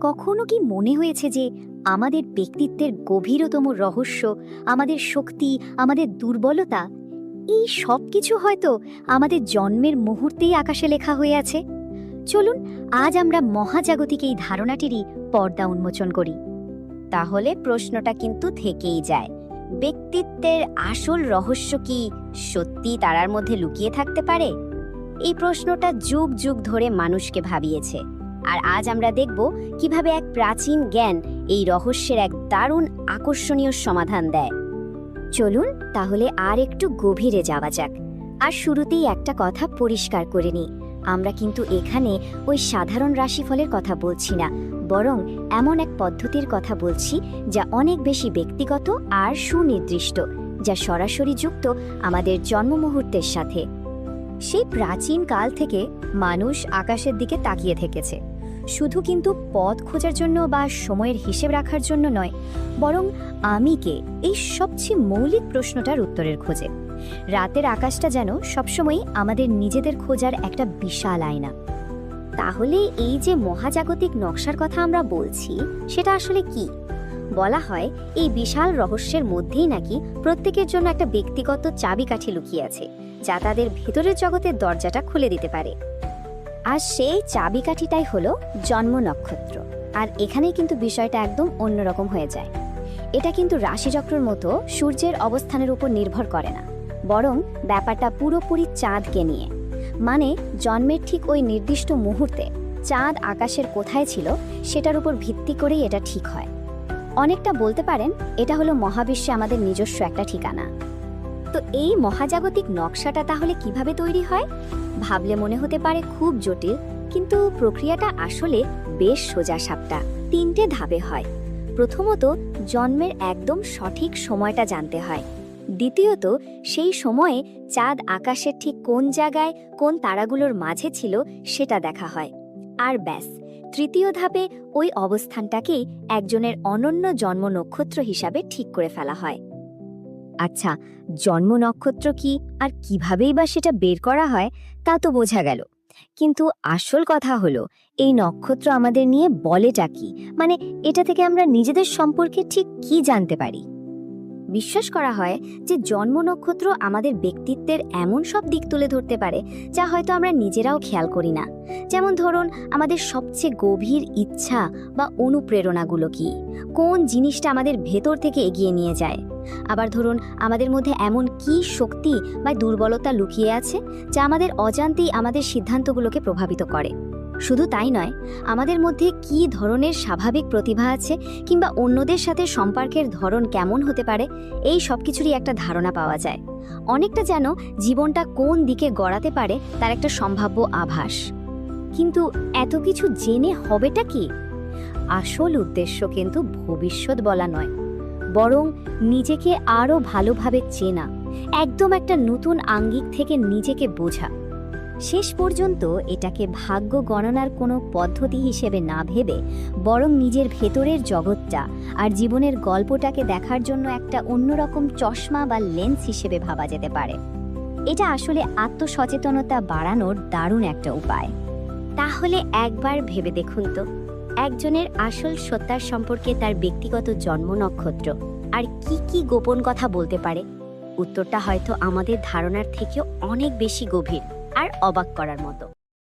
কখনো কি মনে হয়েছে যে আমাদের ব্যক্তিত্বের গভীরতম রহস্য, আমাদের শক্তি, আমাদের দুর্বলতা, এই সব কিছু হয়তো আমাদের জন্মের মুহূর্তেই আকাশে লেখা হয়ে আছে? চলুন, আজ আমরা মহাজাগতিক এই ধারণাটিরই পর্দা উন্মোচন করি। তাহলে প্রশ্নটা কিন্তু থেকেই যায়, ব্যক্তিত্বের আসল রহস্য কি সত্যি তারার মধ্যে লুকিয়ে থাকতে পারে? এই প্রশ্নটা যুগ যুগ ধরে মানুষকে ভাবিয়েছে। আর আজ আমরা দেখব কীভাবে এক প্রাচীন জ্ঞান এই রহস্যের এক দারুণ আকর্ষণীয় সমাধান দেয়। চলুন তাহলে আর একটু গভীরে যাওয়া যাক। আর শুরুতেই একটা কথা পরিষ্কার করে নিই। আমরা কিন্তু এখানে ওই সাধারণ রাশিফলের কথা বলছি না, বরং এমন এক পদ্ধতির কথা বলছি যা অনেক বেশি ব্যক্তিগত আর সুনির্দিষ্ট, যা সরাসরি যুক্ত আমাদের জন্ম মুহূর্তের সাথে। সেই প্রাচীন কাল থেকে মানুষ আকাশের দিকে তাকিয়ে থেকেছে। শুধু কিন্তু পথ খোঁজার জন্য বা সময়ের হিসেব রাখার জন্য নয়, বরং আমি কে এই সবচেয়ে মৌলিক প্রশ্নটার উত্তরের খোঁজে। রাতের আকাশটা যেন সবসময় আমাদের নিজেদের খোঁজার একটা বিশাল আয়না। তাহলে এই যে মহাজাগতিক নকশার কথা আমরা বলছি, সেটা আসলে কি? বলা হয় এই বিশাল রহস্যের মধ্যেই নাকি প্রত্যেকের জন্য একটা ব্যক্তিগত চাবিকাঠি লুকিয়ে আছে, যা তাদের ভেতরের জগতের দরজাটা খুলে দিতে পারে। আর সেই চাবিকাঠিটাই হলো জন্ম নক্ষত্র। আর এখানেই কিন্তু বিষয়টা একদম অন্যরকম হয়ে যায়। এটা কিন্তু রাশিচক্রের মতো সূর্যের অবস্থানের উপর নির্ভর করে না। বরং ব্যাপারটা পুরোপুরি চাঁদকে নিয়ে। মানে জন্মের ঠিক ওই নির্দিষ্ট মুহূর্তে চাঁদ আকাশের কোথায় ছিল সেটার উপর ভিত্তি করেই এটা ঠিক হয়। অনেকটা বলতে পারেন, এটা হলো মহাবিশ্বে আমাদের নিজস্ব একটা ঠিকানা। তো এই মহাজাগতিক নকশাটা তাহলে কীভাবে তৈরি হয়? ভাবলে মনে হতে পারে খুব জটিল, কিন্তু প্রক্রিয়াটা আসলে বেশ সোজা সাপটা, তিনটে ধাপে হয়। প্রথমত, জন্মের একদম সঠিক সময়টা জানতে হয়। দ্বিতীয়ত, সেই সময়ে চাঁদ আকাশের ঠিক কোন জায়গায় কোন তারাগুলোর মাঝে ছিল সেটা দেখা হয়। আর ব্যাস, তৃতীয় ধাপে ওই অবস্থানটাকেই একজনের অনন্য জন্ম নক্ষত্র হিসাবে ঠিক করে ফেলা হয়। আচ্ছা জন্ম নক্ষত্র কি আর কিভাবেই বা সেটা বের করা হয় তা তো বোঝা গেল। কিন্তু আসল কথা হলো, এই নক্ষত্র আমাদের নিয়ে বলেটা কি? মানে এটা থেকে আমরা নিজেদের সম্পর্কে ঠিক কি জানতে পারি? বিশ্বাস করা হয় যে জন্ম নক্ষত্র আমাদের ব্যক্তিত্বের এমন সব দিক তুলে ধরতে পারে যা হয়তো আমরা নিজেরাও খেয়াল করি না। যেমন ধরুন, আমাদের সবচেয়ে গভীর ইচ্ছা বা অনুপ্রেরণাগুলো কি? কোন জিনিসটা আমাদের ভেতর থেকে এগিয়ে নিয়ে যায়? আবার ধরুন, আমাদের মধ্যে এমন কি শক্তি বা দুর্বলতা লুকিয়ে আছে যা আমাদের অজান্তেই আমাদের সিদ্ধান্তগুলোকে প্রভাবিত করে? শুধু তাই নয়, আমাদের মধ্যে কি ধরনের স্বাভাবিক প্রতিভা আছে কিংবা অন্যদের সাথে সম্পর্কের ধরন কেমন হতে পারে, এই সব কিছুরই একটা ধারণা পাওয়া যায়। অনেকটা যেন জীবনটা কোন দিকে গড়াতে পারে তার একটা সম্ভাব্য আভাস। কিন্তু এত কিছু জেনে হবেটা কি? আসল উদ্দেশ্য কিন্তু ভবিষ্যৎ বলা নয়, বরং নিজেকে আরও ভালোভাবে চেনা, একদম একটা নতুন আঙ্গিক থেকে নিজেকে বোঝা। শেষ পর্যন্ত এটাকে ভাগ্য গণনার কোনো পদ্ধতি হিসেবে না ভেবে বরং নিজের ভেতরের জগৎটা আর জীবনের গল্পটাকে দেখার জন্য একটা অন্যরকম চশমা বা লেন্স হিসেবে ভাবা যেতে পারে। এটা আসলে আত্মসচেতনতা বাড়ানোর দারুণ একটা উপায়। তাহলে একবার ভেবে দেখুন তো, একজনের আসল সত্তার সম্পর্কে তার ব্যক্তিগত জন্ম নক্ষত্র আর কি কি গোপন কথা বলতে পারে। উত্তরটা হয়তো আমাদের ধারণার থেকেও অনেক বেশি গভীর। আর অবাক করার মতো।